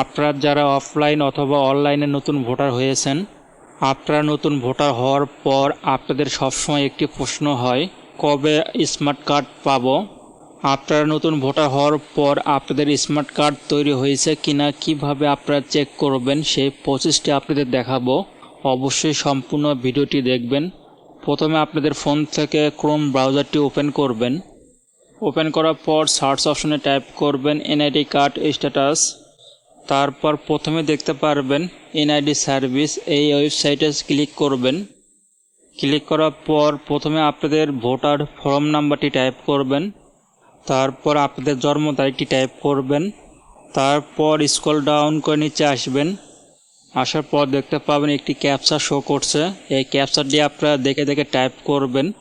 আপনারা যারা অফলাইন অথবা অনলাইনে নতুন ভোটার হয়েছেন, আপনারা নতুন ভোটার হওয়ার পর আপনাদের সবসময় একটি প্রশ্ন হয়, কবে স্মার্ট কার্ড পাব? আপনারা নতুন ভোটার হওয়ার পর আপনাদের স্মার্ট কার্ড তৈরি হয়েছে কিনা, কীভাবে আপনারা চেক করবেন, সেই প্রসেসটি আপনাদের দেখাবো। অবশ্যই সম্পূর্ণ ভিডিওটি দেখবেন। প্রথমে আপনাদের ফোন থেকে ক্রোম ব্রাউজারটি ওপেন করবেন। ওপেন করার পর সার্চ অপশনে টাইপ করবেন এনআইডি কার্ড স্ট্যাটাস তারপর প্রথমে দেখতে পারবেন এনআইডি সার্ভিস, এই ওয়েবসাইটে ক্লিক করবেন। ক্লিক করার পর প্রথমে আপনাদের ভোটার ফর্ম নাম্বারটি টাইপ করবেন। তারপর আপনাদের জন্ম তারিখটি টাইপ করবেন। তারপর স্ক্রল ডাউন করে নিচে আসবেন। আসার পর দেখতে পাবেন একটি ক্যাপচা শো করছে। এই ক্যাপচারটি আপনারা দেখে দেখে টাইপ করবেন।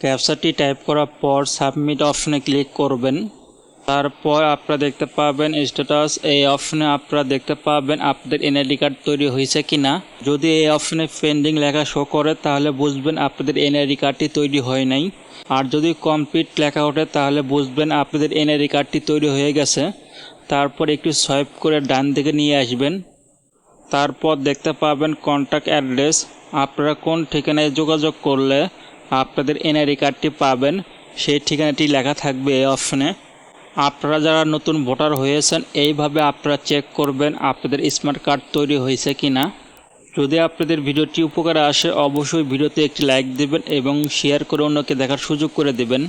ক্যাপচারটি টাইপ করার পর সাবমিট অপশনে ক্লিক করবেন। তারপর আপনারা দেখতে পাবেন স্ট্যাটাস এই অপশনে আপনারা দেখতে পাবেন আপনাদের এনআইডি কার্ড তৈরি হয়েছে কিনা। যদি এই অপশনে পেন্ডিং লেখা শো করে, তাহলে বুঝবেন আপনাদের এনআইডি কার্ডটি তৈরি হয় নাই। আর যদি কমপ্লিট লেখা ওঠে, তাহলে বুঝবেন আপনাদের এনআইডি কার্ডটি তৈরি হয়ে গেছে। তারপর একটু সোয়াইপ করে ডান দিকে নিয়ে আসবেন। তারপর দেখতে পাবেন কন্ট্যাক্ট অ্যাড্রেস আপনারা কোন ঠিকানায় যোগাযোগ করলে আপনাদের এনআইডি কার্ডটি পাবেন, সেই ঠিকানাটি লেখা থাকবে এই অপশনে আপনারা যারা নতুন ভোটার হয়েছেন, এইভাবে আপনারা চেক করবেন আপনাদের স্মার্ট কার্ড তৈরি হয়েছে কি না যদি আপনাদের ভিডিওটি উপকারে আসে, অবশ্যই ভিডিওতে একটি লাইক দেবেন এবং শেয়ার করে অন্যকে দেখার সুযোগ করে দেবেন।